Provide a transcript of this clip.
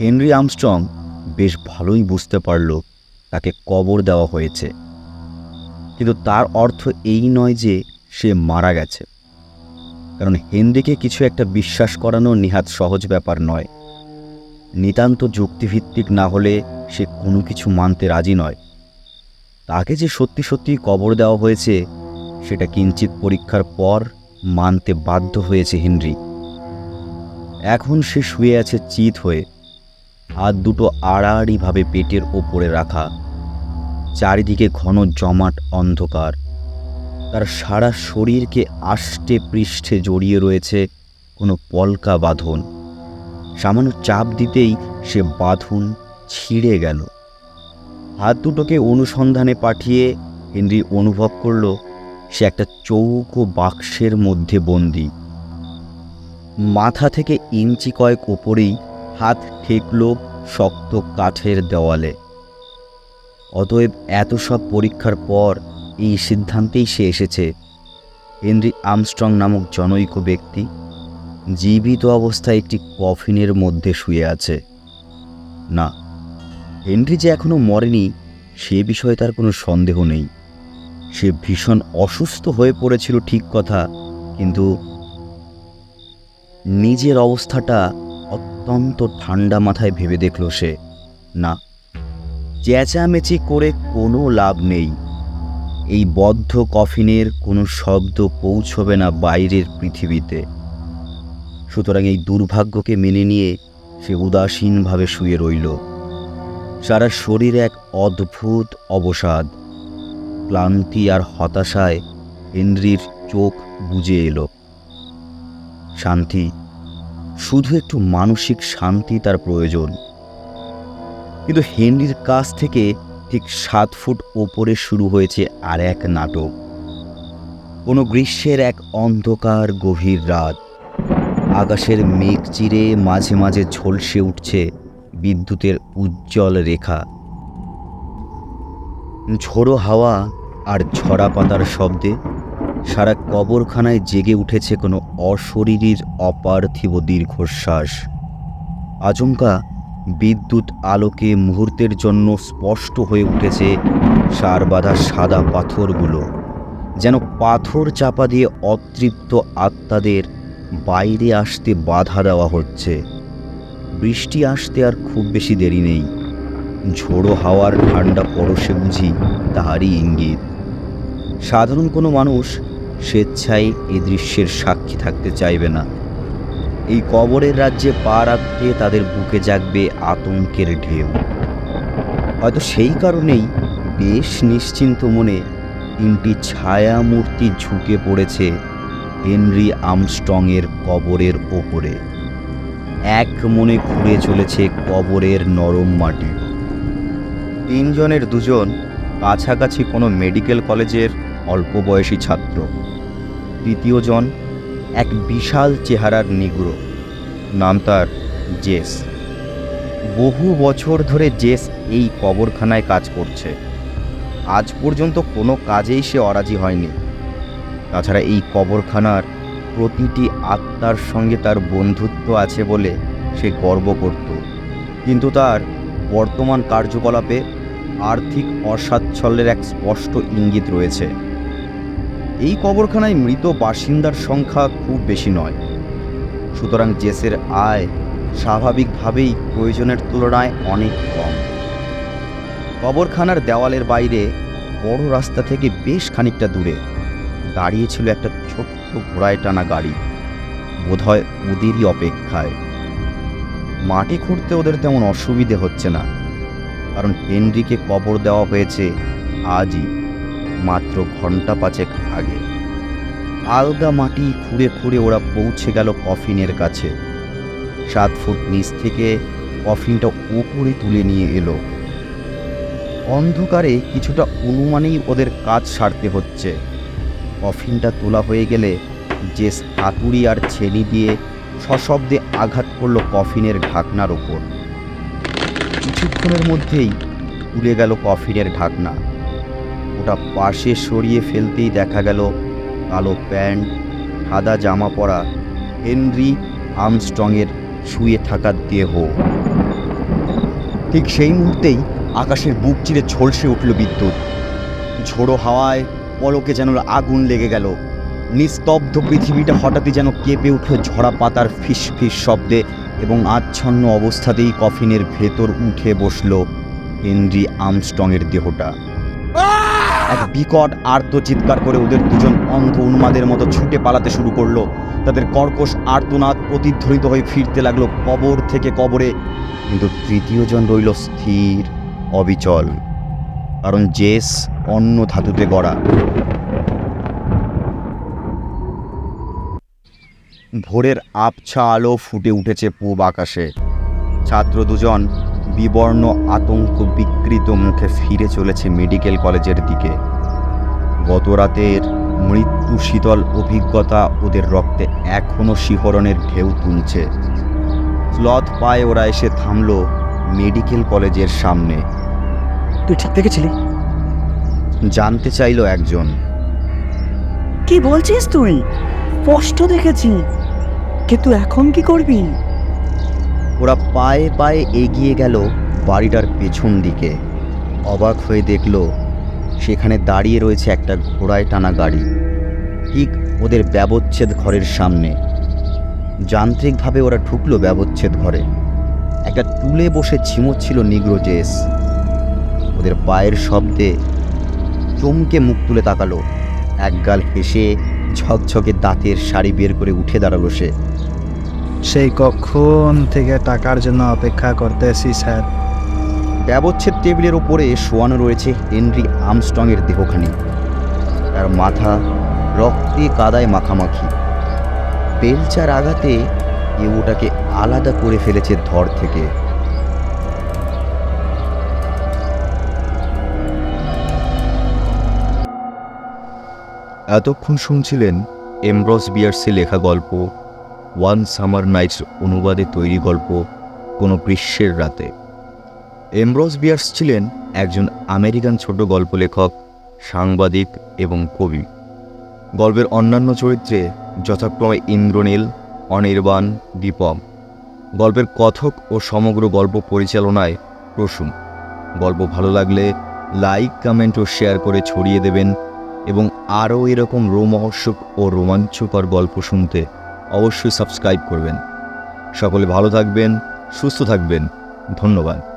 Henry Armstrong বেশ ভালোই বুঝতে পারল তাকে কবর দেওয়া হয়েছে। কিন্তু তার অর্থ এই নয় যে সে মারা গেছে। কারণ হেনরিকে কিছু একটা বিশ্বাস করানো নিহাত সহজ ব্যাপার নয়। নিতান্ত যুক্তিভিত্তিক না হলে সে কোনো কিছু মানতে রাজি নয়। তাকে যে সত্যি সত্যি কবর দেওয়া হয়েছে, সেটা কিঞ্চিত পরীক্ষার পর মানতে বাধ্য হয়েছে হেনরি। এখন সে শুয়ে আছে চিত হয়ে। হাত দুটো আড়াআড়িভাবে পেটের ওপরে রাখা। চারিদিকে ঘন জমাট অন্ধকার। তার সারা শরীরকে আষ্টে পৃষ্ঠে জড়িয়ে রয়েছে কোনো পলকা বাঁধন। সামান্য চাপ দিতেই সে বাঁধন ছিঁড়ে গেল। হাত দুটোকে অনুসন্ধানে পাঠিয়ে হেনরি অনুভব করল, সে একটা চৌকো বাক্সের মধ্যে বন্দি। মাথা থেকে ইঞ্চি কয়েক ওপরেই হাত ঠেকল শক্ত কাঠের দেওয়ালে। অতএব এত সব পরীক্ষার পর এই সিদ্ধান্তেই সে এসেছে। হেনরি আমস্ট্রং নামক জনৈক ব্যক্তি, জীবিত অবস্থায় একটি কফিনের মধ্যে শুয়ে আছে। না, হেনরি যে এখনও মরেনি, সে বিষয়ে তার কোনো সন্দেহ নেই। সে ভীষণ অসুস্থ হয়ে পড়েছিল ঠিক কথা, কিন্তু নিজের অবস্থাটা অত্যন্ত ঠান্ডা মাথায় ভেবে দেখল সে। না, চেঁচামেচি করে কোনো লাভ নেই। এই বদ্ধ কফিনের কোনো শব্দ পৌঁছবে না বাইরের পৃথিবীতে। সুতরাং এই দুর্ভাগ্যকে মেনে নিয়ে সে উদাসীনভাবে শুয়ে রইল। সারা শরীরে এক অদ্ভুত অবসাদ। ক্লান্তি আর হতাশায় হেনরির চোখ বুজে এলো। শান্তি শুধু একটু মানসিক শান্তি তার প্রয়োজন। কিন্তু হেনরির কাছ থেকে ঠিক সাত ফুট ওপরে শুরু হয়েছে আর এক নাটক। কোনো গ্রীষ্মের এক অন্ধকার গভীর রাত। আকাশের মেঘ চিরে মাঝে মাঝে ঝলসে উঠছে বিদ্যুতের উজ্জ্বল রেখা। ঝোড়ো হাওয়া আর ঝরা পাতার শব্দে সারা কবরখানায় জেগে উঠেছে কোনো অশরীরীর অপার্থিব দীর্ঘশ্বাস। আচমকা বিদ্যুৎ আলোকে মুহূর্তের জন্য স্পষ্ট হয়ে উঠেছে সার বাঁধা সাদা পাথরগুলো, যেন পাথর চাপা দিয়ে অতৃপ্ত আত্মাদের বাইরে আসতে বাধা দেওয়া হচ্ছে। বৃষ্টি আসতে আর খুব বেশি দেরি নেই। ঝোড়ো হাওয়ার ঠান্ডা পরশে বুঝি তাহারই ইঙ্গিত। সাধারণ কোনো মানুষ স্বেচ্ছায় এই দৃশ্যের সাক্ষী থাকতে চাইবে না। এই কবরের রাজ্যে পা রাখতে তাদের বুকে জাগবে আতঙ্কের ঢেউ। হয়তো সেই কারণেই বেশ নিশ্চিন্ত মনে তিনটি ছায়া মূর্তি ঝুঁকে পড়েছে হেনরি আমস্টংয়ের কবরের ওপরে। এক মনে ঘুরে চলেছে কবরের নরম মাটি। তিনজনের দুজন কাছাকাছি কোনো মেডিকেল কলেজের অল্প বয়সী ছাত্র। তৃতীয়জন এক বিশাল চেহারার নিগ্রো। নাম তার জেস। বহু বছর ধরে জেস এই কবরখানায় কাজ করছে। আজ পর্যন্ত কোনো কাজেই সে অরাজি হয়নি। তাছাড়া এই কবরখানার প্রতিটি আত্মার সঙ্গে তার বন্ধুত্ব আছে বলে সে গর্ব করত। কিন্তু তার বর্তমান কার্যকলাপে আর্থিক অসাচ্ছল্যের এক স্পষ্ট ইঙ্গিত রয়েছে। এই কবরখানায় মৃত বাসিন্দার সংখ্যা খুব বেশি নয়। সুতরাং জেসের আয় স্বাভাবিকভাবেই প্রয়োজনের তুলনায় অনেক কম। কবরখানার দেওয়ালের বাইরে বড় রাস্তা থেকে বেশ খানিকটা দূরে দাঁড়িয়েছিল একটা ছোট্ট ঘোড়ায় টানা গাড়ি, বোধহয় ওদেরই অপেক্ষায়। মাটি খুঁড়তে ওদের তেমন অসুবিধে হচ্ছে না, কারণ হেনরিকে কবর দেওয়া হয়েছে আজই। মাত্র ঘণ্টা পাঁচেক আগে। আলগা মাটি খুঁড়ে খুঁড়ে ওরা পৌঁছে গেল কফিনের কাছে। সাত ফুট নিচ থেকে কফিনটা উপরে তুলে নিয়ে এলো। অন্ধকারে কিছুটা অনুমানেই ওদের কাজ সারতে হচ্ছে। কফিনটা তোলা হয়ে গেলে যে হাতুড়ি আর ছেনি দিয়ে সশব্দে আঘাত করল কফিনের ঢাকনার ওপর। কিছুক্ষণের মধ্যেই তুলে গেল কফিনের ঢাকনা। ওটা পাশে সরিয়ে ফেলতেই দেখা গেল কালো প্যান্ট, সাদা জামা পরা হেনরি আমস্টংয়ের শুয়ে থাকার দেহ। ঠিক সেই মুহূর্তেই আকাশের বুক চিরে ঝলসে উঠল বিদ্যুৎ। ঝোড়ো হাওয়ায় পলকে যেন আগুন লেগে গেল। নিস্তব্ধ পৃথিবীটা হঠাৎই যেন কেঁপে উঠল ঝরা পাতার ফিস ফিস শব্দে এবং আচ্ছন্ন অবস্থাতেই কফিনের ভেতর উঠে বসল হেনরি আমস্টংয়ের দেহটা। এক বিকট আর্ত চিৎকার করে ওদের দুজন অন্ধ উন্মাদের মতো ছুটে পালাতে শুরু করল। তাদের কর্কশ আর্তনাদ প্রতিধ্বনিত হয়ে ফিরতে লাগল কবর থেকে কবরে। কিন্তু তৃতীয়জন রইল স্থির, অবিচল, কারণ জেস অন্য ধাতুতে গড়া। ভোরের আবছা আলো ফুটে উঠেছে পূব আকাশে। ছাত্র দুজন বিবর্ণ আতঙ্ক বিকৃত মুখে ফিরে চলেছে মেডিকেল কলেজের দিকে। গত রাতের মৃত্যু শীতল অভিজ্ঞতা ওদের রক্তে এখনও শিহরণের ঢেউ তুলছে। ক্লথ পায়ে ওরা এসে থামল মেডিকেল কলেজের সামনে। তুই ঠিক দেখেছিলি? জানতে চাইল একজন। কি বলছিস তুই? স্পষ্ট দেখেছি। কিন্তু এখন কি করবি? ওরা পায়ে পায়ে এগিয়ে গেল বাড়িটার পেছন দিকে। অবাক হয়ে দেখল, সেখানে দাঁড়িয়ে রয়েছে একটা ঘোড়ায় টানা গাড়ি। ঠিক ওদের ব্যবচ্ছেদ ঘরের সামনে। যান্ত্রিকভাবে ওরা ঢুকলো ব্যবচ্ছেদ ঘরে। একটা টুলে বসে ঝিমোচ্ছিল নিগ্রো জেস। ওদের পায়ের শব্দে চমকে মুখ তুলে তাকালো। একগাল হেসে ঝকঝকে দাঁতের শাড়ি বের করে উঠে দাঁড়াল সে। সেই কখন থেকে টাকার জন্য অপেক্ষা করতেছি, স্যার। ব্যবচ্ছেদ টেবিলের ওপরে শোয়ানো রয়েছে হেনরি আমস্টংয়ের দেহখানি। তার মাথা, রক্তে কাদায় মাখামাখি। বেলচার আঘাতে এ ওটাকে আলাদা করে ফেলেছে ধর থেকে। এতক্ষণ শুনছিলেন এমব্রস বিয়ার্সে লেখা গল্প ওয়ান সামার নাইটস অনুবাদে তৈরি গল্প কোনো গ্রীষ্মের রাতে। এমব্রস বিয়ার্স ছিলেন একজন আমেরিকান ছোট গল্প লেখক, সাংবাদিক এবং কবি। গল্পের অন্যান্য চরিত্রে যথাক্রমে ইন্দ্রনীল, অনির্বাণ দীপক গল্পের কথক ও সমগ্র গল্প পরিচালনায় প্রসূন। গল্প ভালো লাগলে লাইক, কমেন্ট ও শেয়ার করে ছড়িয়ে দেবেন এবং আরও এরকম রোমহর্ষক ও রোমাঞ্চকর গল্প শুনতে অবশ্যই সাবস্ক্রাইব করবেন। সকলে ভালো থাকবেন সুস্থ থাকবেন। ধন্যবাদ।